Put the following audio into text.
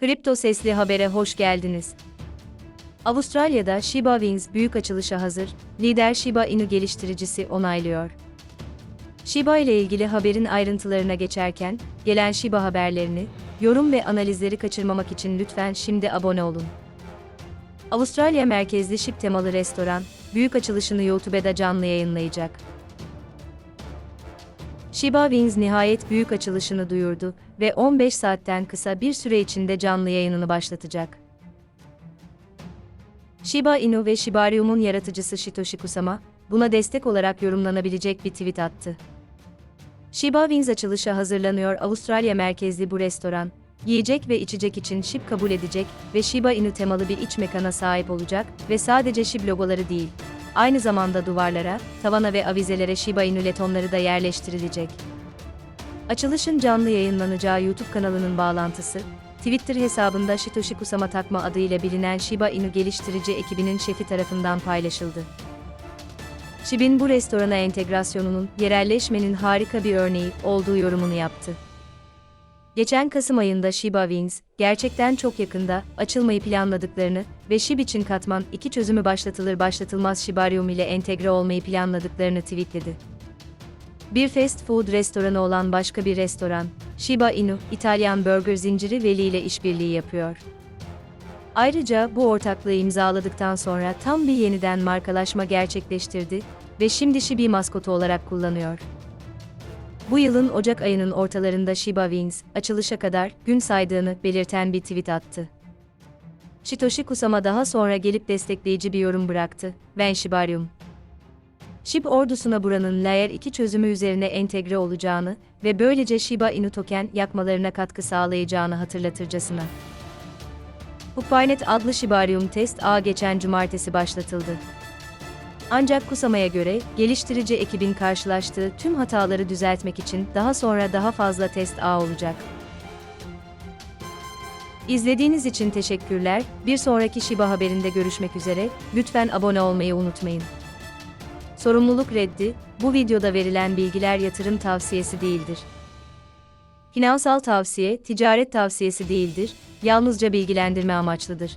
Kripto Sesli Haber'e hoş geldiniz. Avustralya'da Shiba Wings büyük açılışa hazır, lider Shiba Inu geliştiricisi onaylıyor. Shiba ile ilgili haberin ayrıntılarına geçerken, gelen Shiba haberlerini, yorum ve analizleri kaçırmamak için lütfen şimdi abone olun. Avustralya merkezli Ship temalı restoran, büyük açılışını YouTube'da canlı yayınlayacak. Shiba Wings nihayet büyük açılışını duyurdu ve 15 saatten kısa bir süre içinde canlı yayınını başlatacak. Shiba Inu ve Shibarium'un yaratıcısı Shitoshi Kusama, buna destek olarak yorumlanabilecek bir tweet attı. Shiba Wings açılışa hazırlanıyor Avustralya merkezli bu restoran, yiyecek ve içecek için Shib kabul edecek ve Shiba Inu temalı bir iç mekana sahip olacak ve sadece Shib logoları değil, aynı zamanda duvarlara, tavana ve avizelere Shiba Inu letonları da yerleştirilecek. Açılışın canlı yayınlanacağı YouTube kanalının bağlantısı, Twitter hesabında Shitoshi Kusama Takma adıyla bilinen Shiba Inu geliştirici ekibinin şefi tarafından paylaşıldı. Shib'in bu restorana entegrasyonunun, yerelleşmenin harika bir örneği olduğu yorumunu yaptı. Geçen Kasım ayında Shiba Wings, gerçekten çok yakında, açılmayı planladıklarını ve Shib için katman iki çözümü başlatılır başlatılmaz Shibarium ile entegre olmayı planladıklarını tweetledi. Bir fast food restoranı olan başka bir restoran, Shiba Inu, İtalyan burger zinciri Veli ile işbirliği yapıyor. Ayrıca bu ortaklığı imzaladıktan sonra tam bir yeniden markalaşma gerçekleştirdi ve şimdi Shibi maskotu olarak kullanıyor. Bu yılın Ocak ayının ortalarında Shiba Wings, açılışa kadar gün saydığını belirten bir tweet attı. Shitoshi Kusama daha sonra gelip destekleyici bir yorum bıraktı. Ben Shibarium. Shib ordusuna buranın Layer 2 çözümü üzerine entegre olacağını ve böylece Shiba Inu token yakmalarına katkı sağlayacağını hatırlatırcasına. Hupainet adlı Shibarium test ağı geçen cumartesi başlatıldı. Ancak Kusama'ya göre, geliştirici ekibin karşılaştığı tüm hataları düzeltmek için daha sonra daha fazla test ağı olacak. İzlediğiniz için teşekkürler. Bir sonraki Shiba haberinde görüşmek üzere. Lütfen abone olmayı unutmayın. Sorumluluk reddi, bu videoda verilen bilgiler yatırım tavsiyesi değildir. Finansal tavsiye, ticaret tavsiyesi değildir, yalnızca bilgilendirme amaçlıdır.